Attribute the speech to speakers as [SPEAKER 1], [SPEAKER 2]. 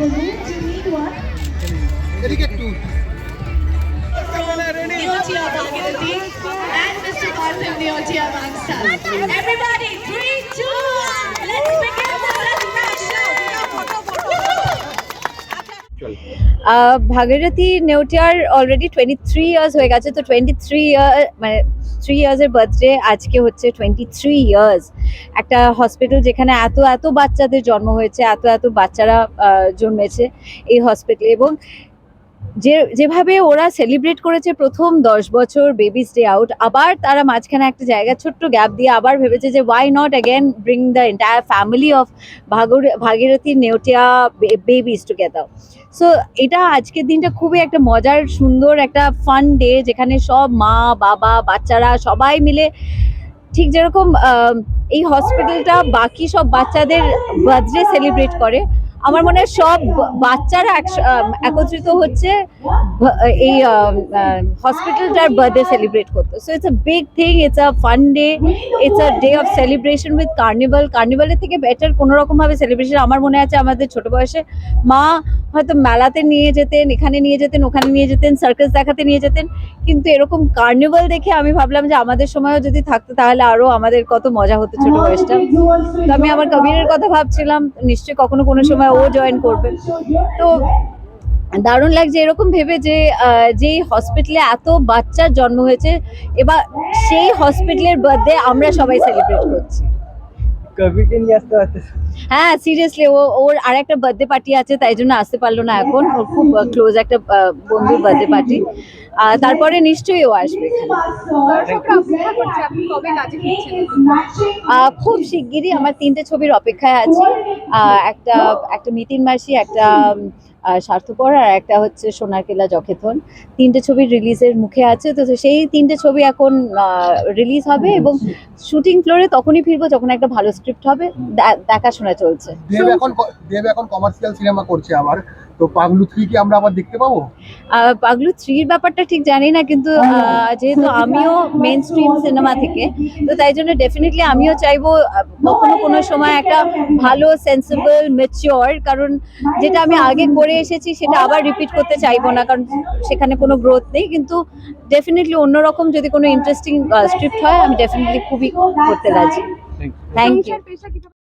[SPEAKER 1] balloons, you need one. এদিকে একটু Neotia Bhagathi
[SPEAKER 2] and Mr. Parthiv Neotia Bangsal. Everybody. Bhagirathi নেউটিয়ার already twenty three years হয়ে গেছে, তো twenty three year মানে three ইয়ার্সের birthday আজকে হচ্ছে টোয়েন্টি থ্রি ইয়ার্স একটা হসপিটাল যেখানে এত এত বাচ্চাদের জন্ম হয়েছে, এত এত বাচ্চারা জন্মেছে এই হসপিটালে এবং যে, যেভাবে ওরা সেলিব্রেট করেছে প্রথম দশ বছর বেবিস ডে আউট আবার তারা মাঝখানে একটা জায়গা ছোট্ট গ্যাপ দিয়ে আবার ভেবেছে যে why not again bring the entire family of ভাগর, Bhagirathi Neotia babies together so এটা আজকের দিনটা খুবই একটা মজার, সুন্দর, একটা ফান ডে যেখানে সব মা, বাবা, বাচ্চারা সবাই মিলে ঠিক যেরকম এই হসপিটালটা বাকি সব বাচ্চাদের বার্থডে সেলিব্রেট করে। আমার মনে হয় সব বাচ্চারা একত্রিত হচ্ছে এই হসপিটালটার বার্থডে সেলিব্রেট করতে। So it's a big thing it's a fun day it's a day of celebration with carnival কার্নিভালের থেকে বেটার কোনো রকমভাবে সেলিব্রেশন আমার মনে আছে আমাদের ছোট বয়সে মা হয়তো মেলাতে নিয়ে যেতেন, এখানে নিয়ে যেতেন, ওখানে নিয়ে যেতেন সার্কাস দেখাতে নিয়ে যেতেন, কিন্তু এরকম কার্নিভাল দেখে আমি ভাবলাম যে আমাদের সময়ও যদি থাকতো তাহলে আরও আমাদের কত মজা হতো ছোট বয়সটা। তো আমি আমার কবিরের কথা ভাবছিলাম, নিশ্চয়ই কখনো কোনো সময় ও জয়েন করবে। তো দারুণ লাগছে এরকম ভেবে যে যে হসপিটালে এত বাচ্চার জন্ম হয়েছে এবার সেই হসপিটালের বার্থডে আমরা সবাই সেলিব্রেট করছি। হ্যাঁ সিরিয়াসলি ও ওর আর একটা বার্থডে পার্টি আছে তাই জন্য আসতে পারল না এখন। ওর খুব ক্লোজ একটা বন্ধুর বার্থডে পার্টি তারপরে নিশ্চয়ই ও আসবে খুব শিগগিরই আমার তিনটে ছবির অপেক্ষায় আছে। একটা একটা মিতিন মাসি একটা স্বার্থপর আর একটা হচ্ছে সোনার কেলা যখেথন তিনটে ছবি রিলিজের মুখে আছে তো সেই তিনটে ছবি এখন রিলিজ হবে এবং শুটিং ফ্লোরে তখনই ফিরবো যখন একটা ভালো স্ক্রিপ্ট হবে। দেখাশোনা চলছে।
[SPEAKER 3] দেব এখন দেব এখন কমার্শিয়াল সিনেমা করছে আবার তো পাগলু থ্রি কি আমরা আবার দেখতে পাবো?
[SPEAKER 2] পাগলু থ্রির ব্যাপারটা ঠিক জানি না কিন্তু যেহেতু আমিও মেন স্ট্রিম সিনেমা থেকে তো তাই জন্য ডেফিনেটলি আমিও চাইব কখনো কোনো সময় একটা ভালো সেন্সিবল ম্যাচিওর কারণ যেটা আমি আগে করে এসেছি সেটা আবার রিপিট করতে চাইব না কারণ সেখানে কোনো গ্রোথ নেই কিন্তু ডেফিনেটলি অন্যরকম যদি কোনো ইন্টারেস্টিং স্ক্রিপ্ট হয় আমি ডেফিনেটলি খুবই করতে রাজি। Thank you